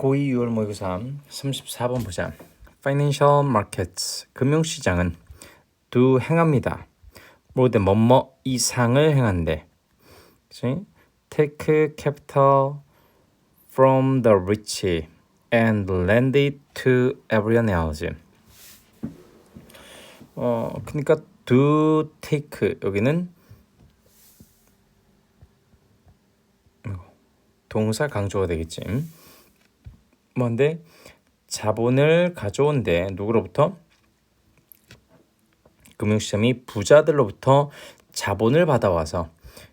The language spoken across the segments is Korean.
고2 6월 모의고사 34번 보자. Financial markets 금융시장은 do 행합니다. 모두 뭐뭐 이상을 행한대. 그치? Take capital from the rich and lend it to everyone else. 어, 그러니까 do take 여기는 동사 강조가 되겠지. 뭔데 자본을 가져온대 누구로부터? 금융시장이 부자들로부터 자본을 받아와서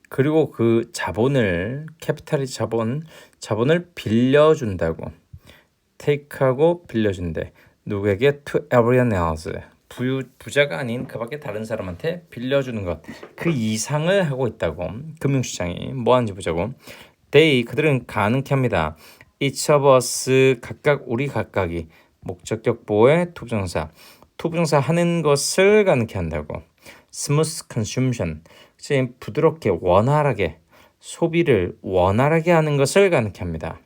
그리고 그 자본을 캐피탈이 자본 자본을 빌려준다고. 테이크하고 빌려준대. 누구에게? To everyone else. 부, 부자가 아닌 그밖에 다른 사람한테 빌려주는 것. 그 이상을 하고 있다고. 금융시장이. 뭐 하는지 보자고. They 그들은 가능케 합니다 each of us 각각 우리 각각이 목적격 보호의 투부정사 투부정사 하는 것을 가능케 한다고. smooth consumption 그치 부드럽게 원활하게 소비를 원활하게 하는 것을 가능케 합니다.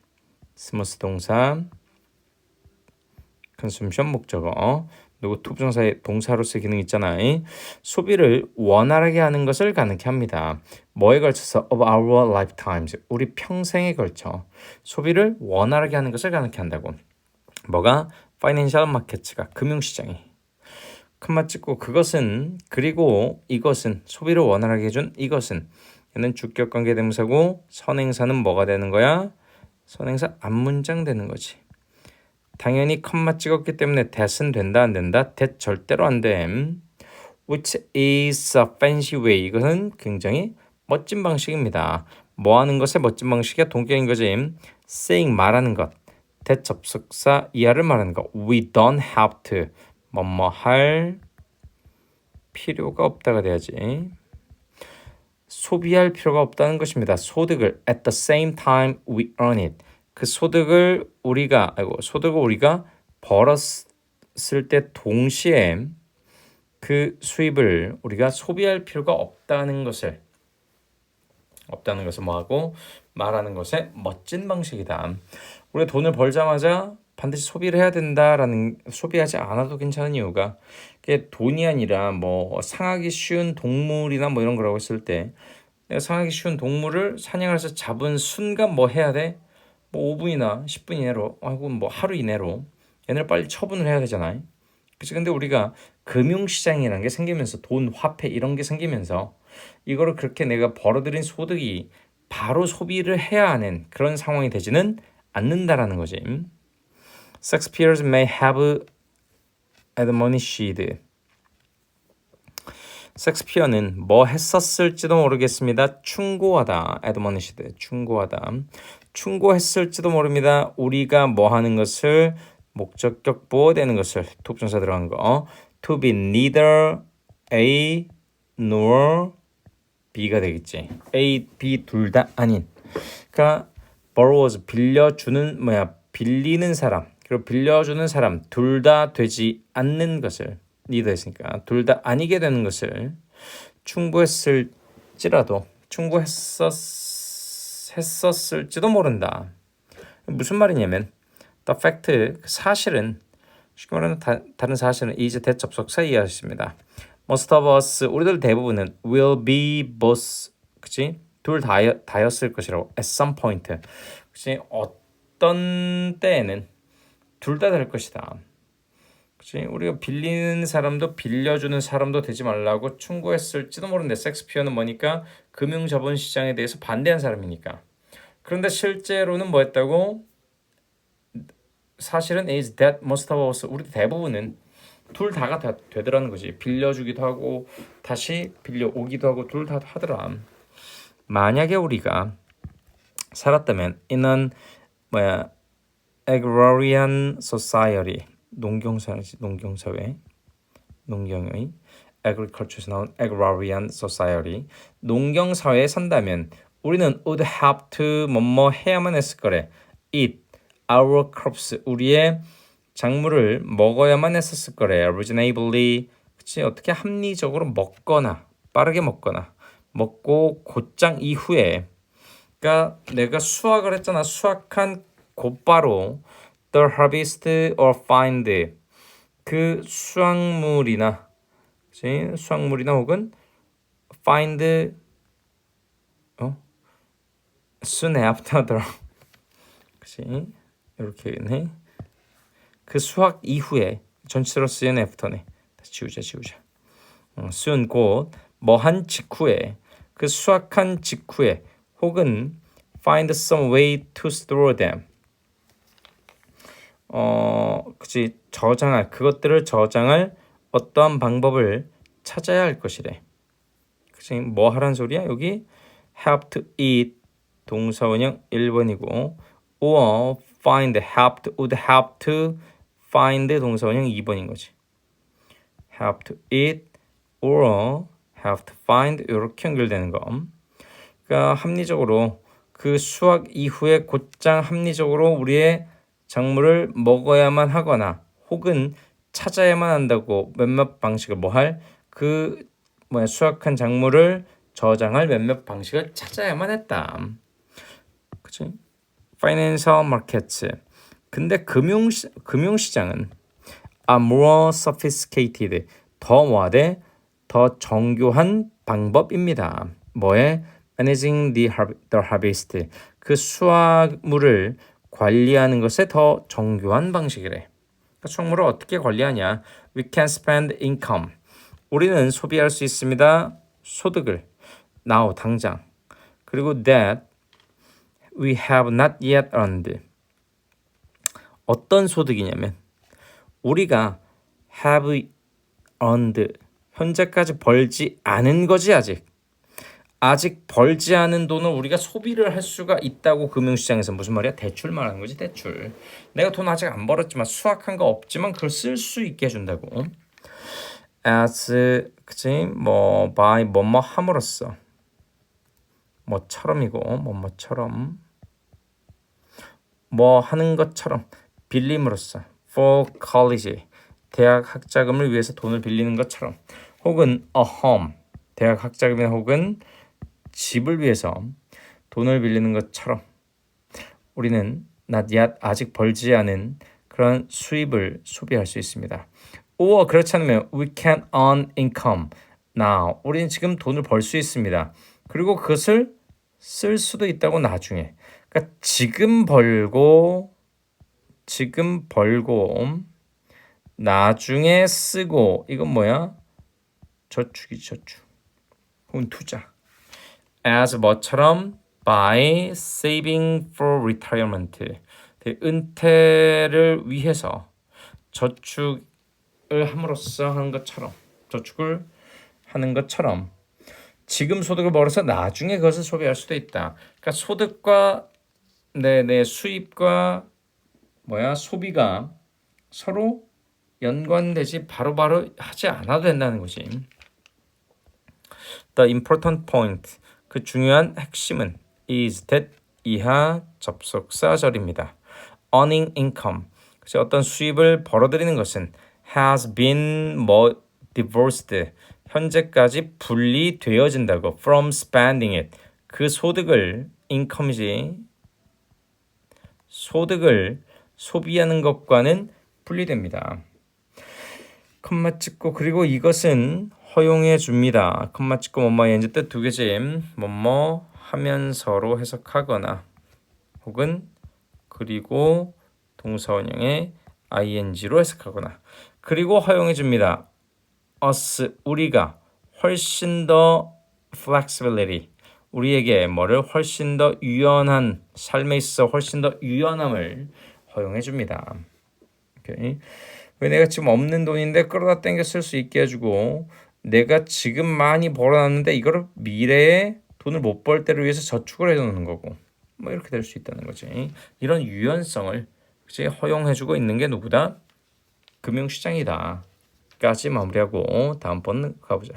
smooth 동사 consumption 목적어 누구 투부정사의 동사로서의 기능 있잖아. 소비를 원활하게 하는 것을 가능케 합니다. 뭐에 걸쳐서 of our lifetimes. 우리 평생에 걸쳐 소비를 원활하게 하는 것을 가능케 한다고. 뭐가? 파이낸셜 마켓츠가 금융시장이 큰맛 찍고 그것은 그리고 이것은 소비를 원활하게 해준 이것은 얘는 주격 관계 대명사고 선행사는 뭐가 되는 거야? 선행사 앞문장 되는 거지. 당연히 컴마 찍었기 때문에 that은 된다 안 된다? that 절대로 안 됨. which is a fancy way 이것은 굉장히 멋진 방식입니다. 뭐 하는 것의 멋진 방식이야 동격인 거지. saying 말하는 것. that 접속사 이하를 말하는 것. we don't have to 뭐뭐 할 필요가 없다가 돼야지. 소비할 필요가 없다는 것입니다. 소득을 at the same time we earn it. 그 소득을 우리가 아이고 소득을 우리가 벌었을 때 동시에 그 수입을 우리가 소비할 필요가 없다는 것을 없다는 것을 뭐하고 말하는 것의 멋진 방식이다. 우리가 돈을 벌자마자 반드시 소비를 해야 된다라는 소비하지 않아도 괜찮은 이유가 그게 돈이 아니라 뭐 상하기 쉬운 동물이나 뭐 이런 거라고 했을 때 내가 상하기 쉬운 동물을 사냥을 해서 잡은 순간 뭐 해야 돼? 뭐 5분이나 10분 이내로 혹은 뭐 하루 이내로 얘네를 빨리 처분을 해야 되잖아요. 그치 근데 우리가 금융시장이라는 게 생기면서 돈, 화폐 이런 게 생기면서 이거를 그렇게 내가 벌어들인 소득이 바로 소비를 해야 하는 그런 상황이 되지는 않는다라는 거지. Sex peers may have admonished. 섹스피어는 뭐 했었을지도 모르겠습니다. 충고하다. admonished. 충고하다. 충고했을지도 모릅니다. 우리가 뭐 하는 것을 목적격 보호되는 것을 투부정사 들어간 거. to be neither A nor B가 되겠지. A, B 둘 다 아닌. 그러니까 borrowers 빌려주는 뭐야 빌리는 사람 그리고 빌려주는 사람 둘 다 되지 않는 것을 했으니까 둘 다 아니게 되는 것을 충고했을지라도 충고했었 했었을지도 모른다. 무슨 말이냐면 the fact 사실은 쉽게 말하면 다, 다른 사실은 is 대접속사 이해하십니다. Most of us 우리들 대부분은 will be both 그치 둘 다, 다였을 것이라고 at some point 그치 어떤 때에는 둘 다 될 것이다. 그치? 우리가 빌리는 사람도 빌려주는 사람도 되지 말라고 충고했을지도 모르는데 섹스피어는 뭐니까? 금융 자본 시장에 대해서 반대한 사람이니까. 그런데 실제로는 뭐 했다고? 사실은 is that most of us 우리 대부분은 둘 다가 다 되더라는 거지. 빌려주기도 하고 다시 빌려오기도 하고 둘 다 하더라. 만약에 우리가 살았다면 in 뭐야 agrarian society 농경사 농경사회 농경의 agriculture에서 나온 agrarian society. 농경 사회에 산다면 우리는 would have to 뭐뭐 해야만 했을 거래. eat our crops. 우리의 작물을 먹어야만 했었을 거래. reasonably 그치? 어떻게 합리적으로 먹거나 빠르게 먹거나 먹고 곧장 이후에. 그러니까 내가 수확을 했잖아. 수확한 곧바로 the harvest or find 그 수확물이나 그치? 수확물이나 혹은 find 어 soon after the 그치? 이렇게 있네. 그 수확 이후에 전치사로 쓰인 after네. 다시 지우자 지우자. 어, soon 곧 뭐한 직후에 그 수확한 직후에 혹은 find some way to store them. 어, 그치 저장할 그것들을 저장할 어떠한 방법을 찾아야 할 것이래. 그치 뭐 하란 소리야? 여기 have to eat 동사원형 1번이고 or find have to would have to find 동사원형 2번인 거지. have to eat or have to find 이렇게 연결되는 거. 그러니까 합리적으로 그 수학 이후에 곧장 합리적으로 우리의 작물을 먹어야만 하거나 혹은 찾아야만 한다고 몇몇 방식을 뭐할 그 뭐야 수확한 작물을 저장할 몇몇 방식을 찾아야만 했다. 그치? Financial markets. 근데 금융 금융 시장은 are more sophisticated. 더 뭐하되 더 정교한 방법입니다. 뭐에 managing the harvest. 그 수확물을 관리하는 것에 더 정교한 방식이래. 그 수확물을 어떻게 관리하냐? We can spend income. 우리는 소비할 수 있습니다. 소득을 now 당장. 그리고 that we have not yet earned. 어떤 소득이냐면 우리가 have earned 현재까지 벌지 않은 거지 아직. 아직 벌지 않은 돈을 우리가 소비를 할 수가 있다고 금융시장에서 무슨 말이야? 대출 말하는 거지 대출. 내가 돈 아직 안 벌었지만 수확한 거 없지만 그걸 쓸 수 있게 해준다고. as 그치 뭐 by 뭐뭐 함으로써 뭐처럼이고 뭐뭐처럼 뭐 하는 것처럼 빌림으로써 for college 대학 학자금을 위해서 돈을 빌리는 것처럼 혹은 a home 대학 학자금이나 혹은 집을 위해서 돈을 빌리는 것처럼 우리는 yet 아직 벌지 않은 그런 수입을 소비할 수 있습니다. or 그렇지 않으면 we can earn income now 우리는 지금 돈을 벌 수 있습니다. 그리고 그것을 쓸 수도 있다고 나중에 그러니까 지금 벌고 지금 벌고 나중에 쓰고 이건 뭐야? 저축이 저축 혹은 투자 as 뭐처럼 by saving for retirement 그 은퇴를 위해서 저축을 함으로써 하는 것처럼 저축을 하는 것처럼 지금 소득을 벌어서 나중에 그것을 소비할 수도 있다. 그러니까 소득과 내 내 수입과 뭐야 소비가 서로 연관되지 바로바로 하지 않아도 된다는 거지. The important point 그 중요한 핵심은 is that 이하 접속사절입니다. earning income 그래서 어떤 수입을 벌어들이는 것은 has been 뭐 divorced 현재까지 분리되어진다고 from spending it 그 소득을 income이지 소득을 소비하는 것과는 분리됩니다. 컴마 찍고 그리고 이것은 허용해 줍니다. 컴마 찍고 뭐뭐 현재 뜻두 개지. 뭐뭐 하면서로 해석하거나 혹은 그리고 동사원형의 ing로 해석하거나 그리고 허용해 줍니다. us 우리가 훨씬 더 flexibility 우리에게 뭐를 훨씬 더 유연한 삶에 있어 훨씬 더 유연함을 허용해 줍니다. 오케이. 왜 내가 지금 없는 돈인데 끌어다 땡겨 쓸 수 있게 해주고 내가 지금 많이 벌어놨는데 이거를 미래에 돈을 못 벌 때를 위해서 저축을 해놓는 거고 뭐 이렇게 될 수 있다는 거지. 이런 유연성을 그치 허용해주고 있는 게 누구다? 금융시장이다. 까지 마무리하고 다음번 가보자.